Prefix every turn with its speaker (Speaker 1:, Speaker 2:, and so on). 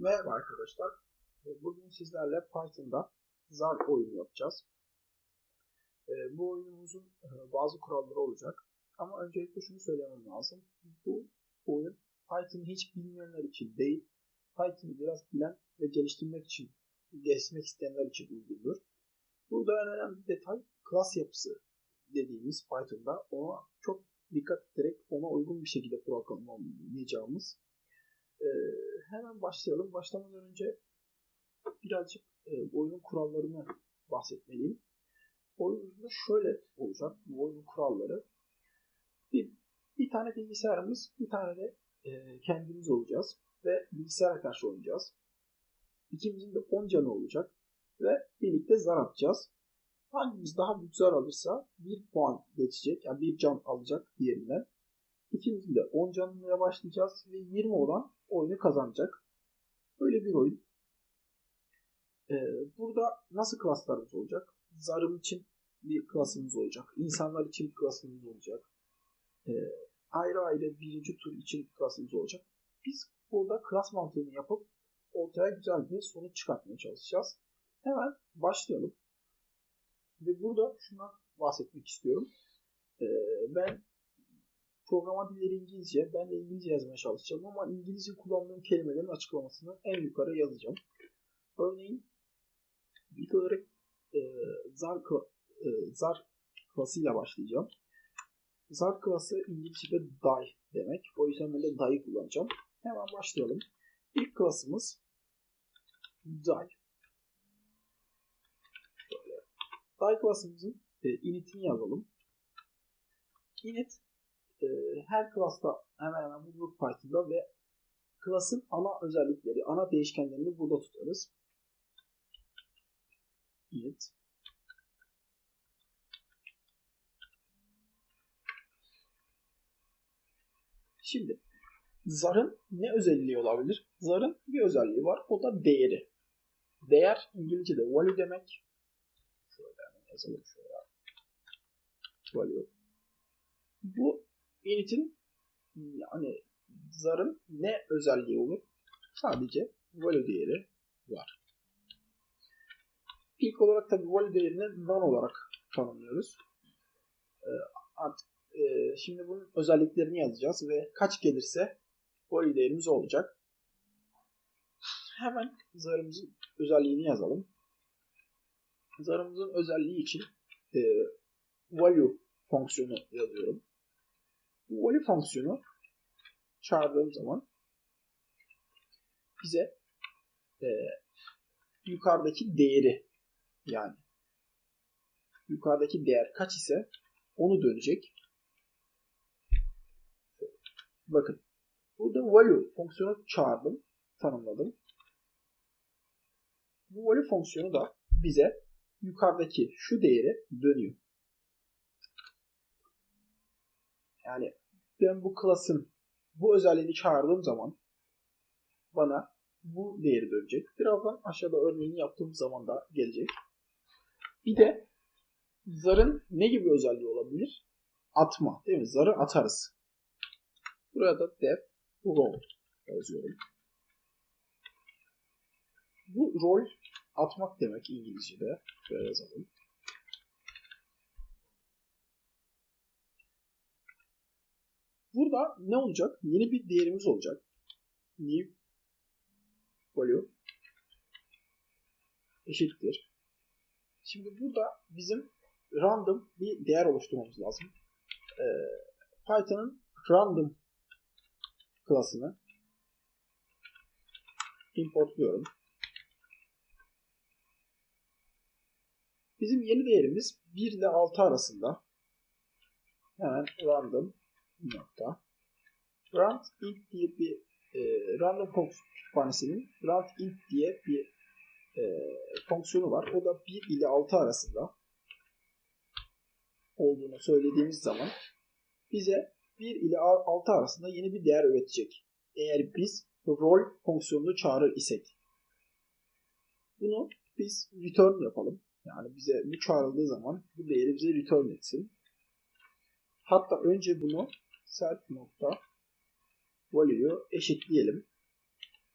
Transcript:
Speaker 1: Merhaba arkadaşlar. Ee, Bugün sizlerle Python'da zar oyunu yapacağız. Ee, Bu oyunumuzun e, bazı kuralları olacak. Ama öncelikle şunu söylemem lazım. Bu oyun Python'ı hiç bilmeyenler için değil, Python'ı biraz bilen ve geliştirmek için, geliştirmek isteyenler için uygundur. Burada en önemli detay klas yapısı dediğimiz Python'da ona çok dikkat ederek ona uygun bir şekilde programlayacağımız ee, hemen başlayalım. Başlamadan önce birazcık e, oyunun kurallarını bahsetmeliyim. Oyunumuzda şöyle olacak bu oyunun kuralları. Bir, bir tane bilgisayarımız, bir tane de e, kendimiz olacağız ve bilgisayara karşı oynayacağız. İkimizin de 10 canı olacak ve birlikte zar atacağız. Hangimiz daha büyük zar alırsa bir puan geçecek, yani bir can alacak diğerinden. İkimizin de 10 canlıya başlayacağız ve 20 olan oyunu kazanacak. Böyle bir oyun. Ee, burada nasıl klaslarımız olacak? Zarım için bir klasımız olacak. İnsanlar için bir klasımız olacak. Ee, ayrı ayrı birinci tur için klasımız olacak. Biz burada klas mantığını yapıp ortaya güzel bir sonuç çıkartmaya çalışacağız. Hemen başlayalım. Ve burada şuna bahsetmek istiyorum. Ee, ben programa dilleri İngilizce. Ben de İngilizce yazmaya çalışacağım ama İngilizce kullandığım kelimelerin açıklamasını en yukarı yazacağım. Örneğin ilk olarak e, zar, e, zar klasıyla başlayacağım. Zar klası İngilizce'de die demek. O yüzden ben de die'yi kullanacağım. Hemen başlayalım. İlk klasımız die. Die klasımızın e, init'ini yazalım. Init e, her klasta hemen hemen bulunur Python'da ve klasın ana özellikleri, ana değişkenlerini burada tutarız. init Şimdi zarın ne özelliği olabilir? Zarın bir özelliği var. O da değeri. Değer İngilizce'de value demek. Şöyle yazalım şuraya. Value. Bu init'in yani zarın ne özelliği olur? Sadece value değeri var. İlk olarak tabi value değerini none olarak tanımlıyoruz. Ee, artık e, şimdi bunun özelliklerini yazacağız ve kaç gelirse value değerimiz olacak. Hemen zarımızın özelliğini yazalım. Zarımızın özelliği için e, value fonksiyonu yazıyorum. Bu value fonksiyonu çağırdığım zaman bize e, yukarıdaki değeri yani yukarıdaki değer kaç ise onu dönecek. Bakın burada value fonksiyonu çağırdım, tanımladım. Bu value fonksiyonu da bize yukarıdaki şu değeri dönüyor. Yani ben bu klasın bu özelliğini çağırdığım zaman bana bu değeri dönecek. Birazdan aşağıda örneğini yaptığım zaman da gelecek. Bir de zarın ne gibi özelliği olabilir? Atma. Değil mi? Zarı atarız. Burada da def rol yazıyorum. Bu rol atmak demek İngilizce'de. Şöyle yazalım. Burada ne olacak? Yeni bir değerimiz olacak. New value eşittir. Şimdi burada bizim random bir değer oluşturmamız lazım. Ee, Python'ın random klasını importluyorum. Bizim yeni değerimiz 1 ile 6 arasında. Hemen random nokta. Rand int diye bir e, random fonksiyon kütüphanesinin rand int diye bir e, fonksiyonu var. O da 1 ile 6 arasında olduğunu söylediğimiz zaman bize 1 ile 6 arasında yeni bir değer üretecek. Eğer biz rol fonksiyonunu çağırır isek. Bunu biz return yapalım. Yani bize bu çağrıldığı zaman bu değeri bize return etsin. Hatta önce bunu self nokta value'yu eşitleyelim.